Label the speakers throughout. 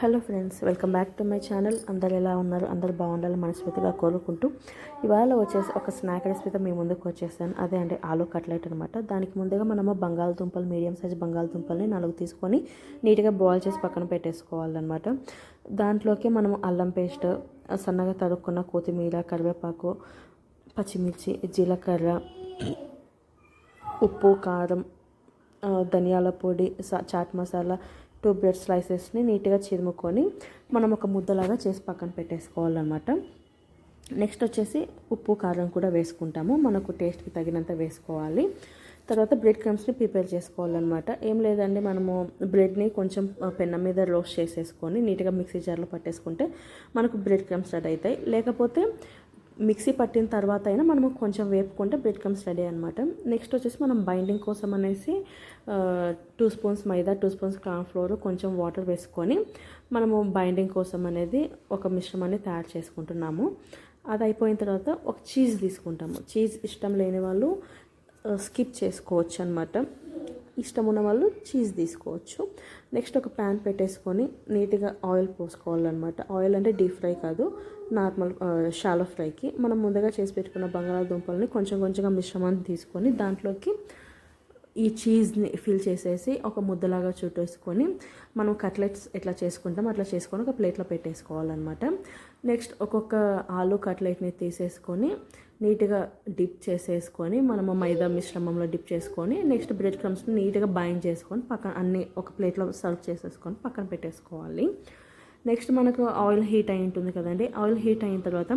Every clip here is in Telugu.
Speaker 1: Hello friends welcome back to my channel. అందరు ఎలా ఉన్నారు? అందరు బాగుండాలని మనస్ఫూర్తిగా కోరుకుంటూ ఇవాళ వచ్చేసి ఒక స్నాక్ రెసిపీతో మీ ముందుకు వచ్చేసాను. అదే అంటే ఆలు కట్లెట్ అనమాట దానికి ముందుగా మనము బంగాళదుంపలు మీడియం సైజ్ బంగాళదుంపల్ని నాలుగు తీసుకొని నీట్గా బాయిల్ చేసి పక్కన పెట్టేసుకోవాలన్నమాట. దాంట్లోకి మనము అల్లం పేస్ట్ సన్నగా తరుక్కున్న కొత్తిమీర కరివేపాకు పచ్చిమిర్చి జీలకర్ర ఉప్పు కారం ధనియాల పొడి సా- చాట్ మసాలా టూ బ్రెడ్ స్లైసెస్ని నీట్గా చిరుముకొని మనం ఒక ముద్దలాగా చేసి పక్కన పెట్టేసుకోవాలన్నమాట. నెక్స్ట్ వచ్చేసి ఉప్పు కారం కూడా వేసుకుంటాము. మనకు టేస్ట్కి తగినంత వేసుకోవాలి. తర్వాత బ్రెడ్ క్రమ్స్ని ప్రిపేర్ చేసుకోవాలన్నమాట. ఏం లేదండి మనము బ్రెడ్ని కొంచెం పెన్న మీద రోస్ట్ చేసేసుకొని నీట్గా మిక్సీ జార్లో పట్టేసుకుంటే మనకు బ్రెడ్ క్రమ్స్ రెడీ అవుతాయి. లేకపోతే మిక్సీ పట్టిన తర్వాత అయినా మనము కొంచెం వేపుకుంటే బ్రెడ్ క్రమ్స్ రెడీ అనమాట నెక్స్ట్ వచ్చేసి మనం బైండింగ్ కోసం అనేసి two spoons maida two spoons cornflour కొంచెం వాటర్ వేసుకొని మనము బైండింగ్ కోసం అనేది ఒక మిశ్రమాన్ని తయారు చేసుకుంటున్నాము. అది అయిపోయిన తర్వాత ఒక చీజ్ తీసుకుంటాము. చీజ్ ఇష్టం లేని వాళ్ళు స్కిప్ చేసుకోవచ్చు అనమాట ఇష్టం ఉన్న వాళ్ళు చీజ్ తీసుకోవచ్చు. నెక్స్ట్ ఒక ప్యాన్ పెట్టేసుకొని నీట్గా ఆయిల్ పోసుకోవాలన్నమాట. ఆయిల్ అంటే డీప్ ఫ్రై కాదు నార్మల్ షాలో ఫ్రైకి మనం ముందుగా చేసి పెట్టుకున్న బంగాళాదుంపల్ని కొంచెం కొంచెంగా మిశ్రమాన్ని తీసుకొని దాంట్లోకి ఈ చీజ్ని ఫిల్ చేసేసి ఒక ముద్దలాగా చుట్టేసుకొని మనం కట్లెట్స్ ఎట్లా చేసుకుంటాం అట్లా చేసుకొని ఒక ప్లేట్లో పెట్టేసుకోవాలన్నమాట. నెక్స్ట్ ఒక్కొక్క ఆలు కట్లెట్ని తీసేసుకొని నీట్గా డిప్ చేసేసుకొని మనము మైదా మిశ్రమంలో డిప్ చేసుకొని నెక్స్ట్ బ్రెడ్ క్రమ్స్ని నీట్గా బైండ్ చేసుకొని పక్కన అన్ని ఒక ప్లేట్లో సర్వ్ చేసేసుకొని పక్కన పెట్టేసుకోవాలి. నెక్స్ట్ మనకు ఆయిల్ హీట్ అయి ఉంటుంది కదండి. ఆయిల్ హీట్ అయిన తర్వాత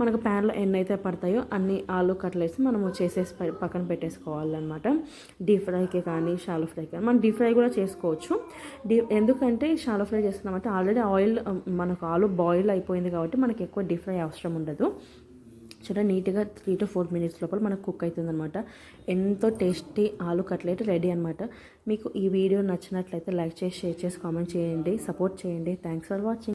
Speaker 1: మనకు ప్యాన్లో ఎన్ని అయితే పడతాయో అన్ని ఆలు కట్లేసి మనము చేసేసి పక్కన పెట్టేసుకోవాలన్నమాట. డీప్ ఫ్రైకి కానీ షాలో ఫ్రైకి కానీ మనం డీప్ ఫ్రై కూడా చేసుకోవచ్చు. డీ ఎందుకంటే షాలో ఫ్రై చేస్తున్నామంటే ఆల్రెడీ ఆయిల్ మనకు ఆలు బాయిల్ అయిపోయింది కాబట్టి మనకి ఎక్కువ డీప్ ఫ్రై అవసరం ఉండదు. చాలా నీట్గా త్రీ టు ఫోర్ మినిట్స్ లోపల మనకు కుక్ అవుతుంది అనమాట ఎంతో టేస్టీ ఆలు కట్లెట్ రెడీ అనమాట మీకు ఈ వీడియో నచ్చినట్లయితే లైక్ చేసి షేర్ చేసి కామెంట్ చేయండి సపోర్ట్ చేయండి. Thanks for watching